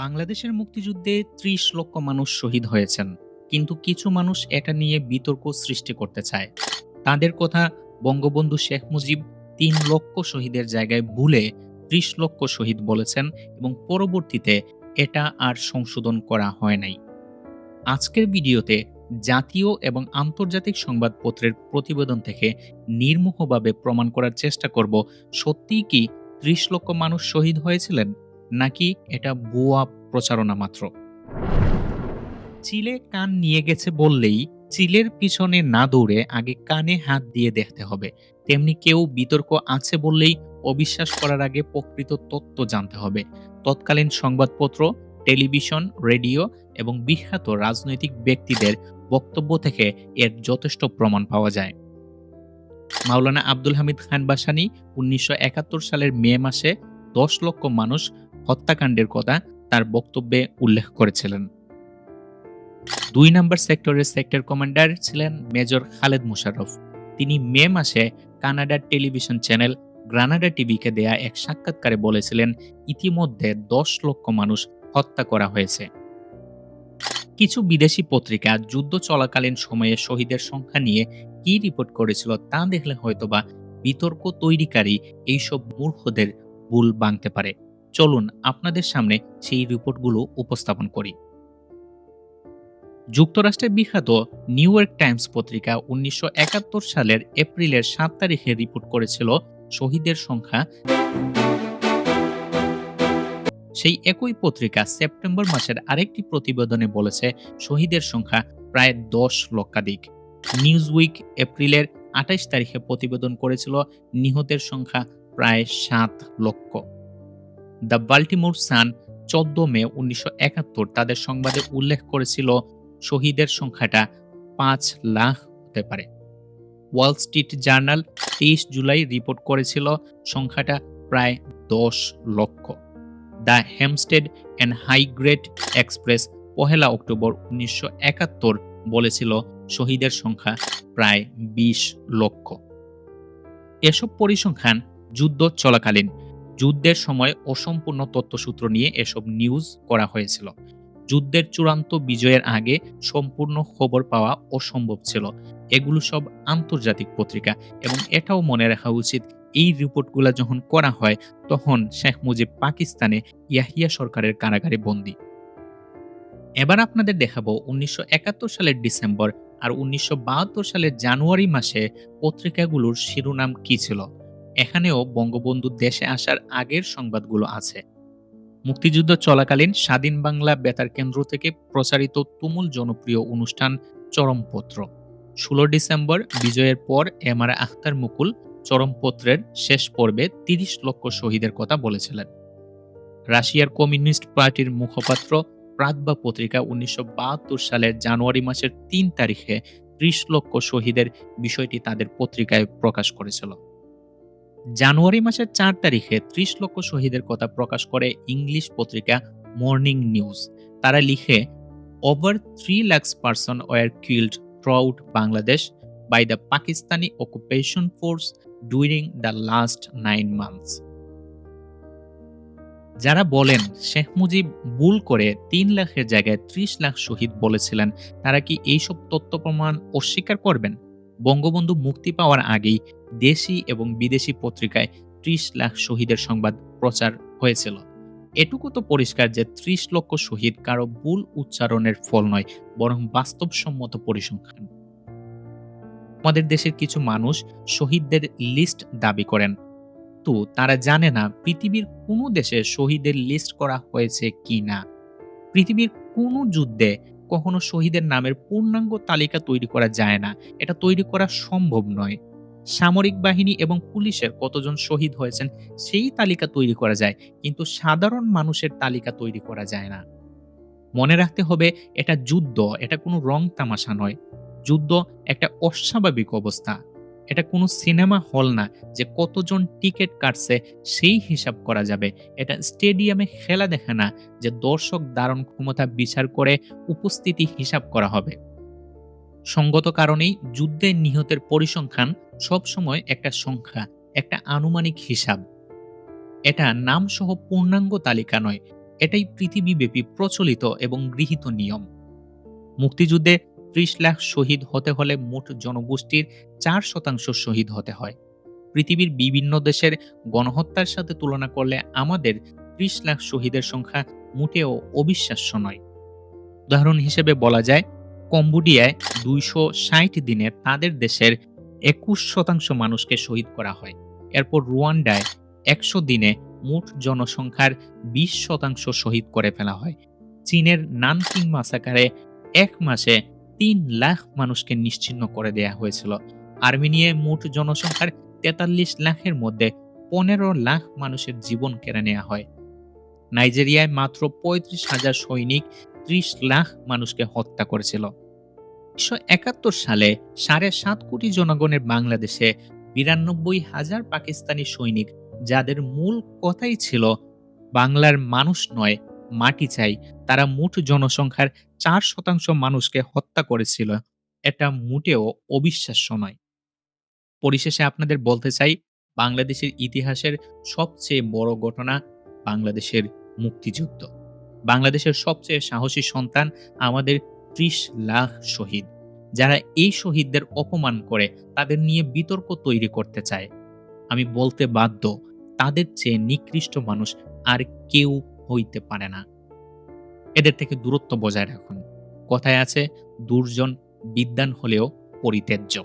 বাংলাদেশের মুক্তিযুদ্ধে ত্রিশ লক্ষ মানুষ শহীদ হয়েছেন, কিন্তু কিছু মানুষ এটা নিয়ে বিতর্ক সৃষ্টি করতে চায়। তাদের কথা বঙ্গবন্ধু শেখ মুজিব তিন লক্ষ শহীদের জায়গায় ভুলে ত্রিশ লক্ষ শহীদ বলেছেন এবং পরবর্তীতে এটা আর সংশোধন করা হয় নাই। আজকের ভিডিওতে জাতীয় এবং আন্তর্জাতিক সংবাদপত্রের প্রতিবেদন থেকে নির্মোহভাবে প্রমাণ করার চেষ্টা করব, সত্যিই কি ত্রিশ লক্ষ মানুষ শহীদ হয়েছিলেন? নাকি এটা ভুয়া প্রচারণা মাত্র? চিলে কান নিয়ে গেছে বললেই চিলের পিছনে না দৌড়ে আগে কানে হাত দিয়ে দেখতে হবে। তেমনি কেউ বিতর্ক আছে বললেই অবিশ্বাস করার আগে প্রকৃত তথ্য জানতে হবে। তৎকালীন সংবাদপত্র, টেলিভিশন, রেডিও এবং বিখ্যাত রাজনৈতিক ব্যক্তিদের বক্তব্য থেকে এর যথেষ্ট প্রমাণ পাওয়া যায়। মাওলানা আব্দুল হামিদ খান বাসানি উনিশশো একাত্তর সালের মে মাসে দশ লক্ষ মানুষ হত্যাকাণ্ডের কথা তার বক্তব্যে উল্লেখ করেছিলেন। দুই নম্বর সেক্টরের সেক্টর কমান্ডার ছিলেন মেজর খালেদ মুশারফ তিনি মে মাসে কানাডার টেলিভিশন চ্যানেল গ্রানাডা টিভিকে দেয়া এক সাক্ষাৎকারে বলেছিলেন, ইতিমধ্যে দশ লক্ষ মানুষ হত্যা করা হয়েছে। কিছু বিদেশি পত্রিকা যুদ্ধ চলাকালীন সময়ে শহীদের সংখ্যা নিয়ে কি রিপোর্ট করেছিল তা দেখলে হয়তোবা বিতর্ক তৈরিকারী এইসব মূর্খদের ভুল ভাঙতে পারে। চলুন আপনাদের সামনে সেই রিপোর্টগুলো উপস্থাপন করি। যুক্তরাষ্ট্রের বিখ্যাত নিউ ইয়র্ক টাইমস পত্রিকা উনিশশো একাত্তর সালের এপ্রিলের সাত তারিখে রিপোর্ট করেছিল শহীদের সংখ্যা। সেই একই পত্রিকা সেপ্টেম্বর মাসের আরেকটি প্রতিবেদনে বলেছে শহীদের সংখ্যা প্রায় দশ লক্ষাধিক। নিউজ উইক এপ্রিলের আঠাইশ তারিখে প্রতিবেদন করেছিল নিহতের সংখ্যা প্রায় সাত লক্ষ। দ্য বাল্টিমোর সান চোদ্দ মে উনিশশো একাত্তর তাদের সংবাদে উল্লেখ করেছিল, শহীদের সংখ্যাটা পাঁচ লাখ হতে পারে। ওয়াল স্ট্রিট জার্নাল তেইশ জুলাই রিপোর্ট করেছিল, সংখ্যাটা প্রায় দশ লক্ষ। The Hampstead and Highgate Express Pohela October উনিশশো একাত্তর বলেছিল, শহীদের সংখ্যা প্রায় বিশ লক্ষ। এসব পরিসংখ্যান যুদ্ধ চলাকালীন যুদ্ধের সময় অসম্পূর্ণ তথ্যসূত্র নিয়ে এসব নিউজ করা হয়েছিল। যুদ্ধের চূড়ান্ত বিজয়ের আগে সম্পূর্ণ খবর পাওয়া অসম্ভব ছিল। এগুলো সব আন্তর্জাতিক পত্রিকা এবং এটাও মনে রাখা উচিত, এই রিপোর্টগুলো যখন করা হয়, তখন শেখ মুজিব পাকিস্তানে ইয়াহিয়া সরকারের কারাগারে বন্দী। এবার আপনাদের দেখাবো উনিশশো একাত্তর সালের ডিসেম্বর আর উনিশশো বাহাত্তর সালের জানুয়ারি মাসে পত্রিকাগুলোর শিরোনাম কি ছিল? এখানেও বঙ্গবন্ধু দেশে আসার আগের সংবাদগুলো আছে। মুক্তিযুদ্ধ চলাকালীন স্বাধীন বাংলা বেতার কেন্দ্র থেকে প্রচারিত তুমুল জনপ্রিয় অনুষ্ঠান চরমপত্র। ষোলো ডিসেম্বর বিজয়ের পর এম আর আখতার মুকুল চরমপত্রের শেষ পর্বে তিরিশ লক্ষ শহীদের কথা বলেছিলেন। রাশিয়ার কমিউনিস্ট পার্টির মুখপাত্র প্রাতবা পত্রিকা উনিশশো বাহাত্তর সালের জানুয়ারি মাসের তিন তারিখে ত্রিশ লক্ষ শহীদের বিষয়টি তাদের পত্রিকায় প্রকাশ করেছিল। জানুয়ারি মাসের চার তারিখে ত্রিশ লক্ষ শহীদের কথা প্রকাশ করে ইংলিশ পত্রিকা মর্নিং নিউজ। তারা লিখে over three lakhs person were killed throughout Bangladesh by the Pakistani occupation force during the last nine months যারা বলেন শেখ মুজিব ভুল করে তিন লাখের জায়গায় ত্রিশ লাখ শহীদ বলেছিলেন, তারা কি এইসব তথ্য প্রমাণ অস্বীকার করবেন? বঙ্গবন্ধু মুক্তি পাওয়ার আগেই দেশি এবং বিদেশি পত্রিকায় ত্রিশ লাখ শহীদের সংবাদ প্রচার হয়েছিল। এটুকু তো পরিষ্কার যে ত্রিশ লক্ষ শহীদ কারও ভুল উচ্চারণের ফল নয়, বরং বাস্তবসম্মত পরিসংখ্যান। আমাদের দেশের কিছু মানুষ শহীদদের লিস্ট দাবি করেন। তো তারা জানে না পৃথিবীর কোনো দেশে শহীদের লিস্ট করা হয়েছে কি না পৃথিবীর কোনো যুদ্ধে কখনো শহীদের নামের পূর্ণাঙ্গ তালিকা তৈরি করা যায় না। এটা তৈরি করা সম্ভব নয়। সামরিক বাহিনী এবং পুলিশের কতজন শহীদ হয়েছেন সেই তালিকা তৈরি করা যায়, কিন্তু সাধারণ মানুষের তালিকা তৈরি করা যায় না। মনে রাখতে হবে, এটা যুদ্ধ, এটা কোনো রং তামাশা নয়। যুদ্ধ একটা অস্বাভাবিক অবস্থা। এটা কোনো সিনেমা হল না যে কতজন টিকিট কাটছে, সেই হিসাব করা যাবে। এটা স্টেডিয়ামে খেলা দেখে না যে দর্শক ধারণ ক্ষমতা বিচার করে উপস্থিতি হিসাব করা হবে। সঙ্গত কারণেই যুদ্ধে নিহতের পরিসংখ্যান সবসময় একটা সংখ্যা, একটা আনুমানিক হিসাব। এটা নামসহ পূর্ণাঙ্গ তালিকা নয়, এটাই পৃথিবীব্যাপী প্রচলিত এবং গৃহীত নিয়ম। মুক্তিযুদ্ধে ত্রিশ লাখ শহীদ হতে হলে মোট জনগোষ্ঠীর চার শতাংশ শহীদ হতে হয়। পৃথিবীর বিভিন্ন দেশের গণহত্যার সাথে তুলনা করলে আমাদের ত্রিশ লাখ শহীদের সংখ্যা মোটেও অবিশ্বাস্য নয়। উদাহরণ হিসেবে বলা যায়, কম্বোডিয়ায় দুইশো ষাট দিনে তাদের দেশের একুশ শতাংশ মানুষকে শহীদ করা হয়। এরপর রুয়ান্ডায় একশো দিনে মোট জনসংখ্যার বিশ শতাংশ শহীদ করে ফেলা হয়। চীনের নানকিং মাসাকারে এক মাসে তিন লাখ মানুষকে নিশ্চিহ্ন করে দেয়া হয়েছিল। আর্মেনিয়ায় মোট জনসংখ্যার তেতাল্লিশ লাখের মধ্যে পনেরো লাখ মানুষের জীবন কেড়ে নেওয়া হয়। নাইজেরিয়ায় মাত্র পঁয়ত্রিশ হাজার সৈনিক ত্রিশ লাখ মানুষকে হত্যা করেছিল। উনিশশো একাত্তর সালে সাড়ে সাত কোটি জনগণের বাংলাদেশে বিরানব্বই হাজার পাকিস্তানি সৈনিক, যাদের মূল কথাই ছিল, বাংলার মানুষ নয় মাটি চাই, তারা মোট জনসংখ্যার চার শতাংশ মানুষকে হত্যা করেছিল। এটা মোটেও অবিশ্বাস্য নয়। পরিশেষে আপনাদের বলতে চাই, বাংলাদেশের ইতিহাসের সবচেয়ে বড় ঘটনা বাংলাদেশের মুক্তিযুদ্ধ। বাংলাদেশের সবচেয়ে সাহসী সন্তান আমাদের ত্রিশ লাখ শহীদ। যারা এই শহীদদের অপমান করে, তাদের নিয়ে বিতর্ক তৈরি করতে চায়। আমি বলতে বাধ্য, তাদের চেয়ে নিকৃষ্ট মানুষ আর কেউ হইতে পারে না। এদের থেকে দূরত্ব বজায় রাখুন। কথায় আছে দুর্জন বিদ্যান হলেও পরিত্যাজ্য।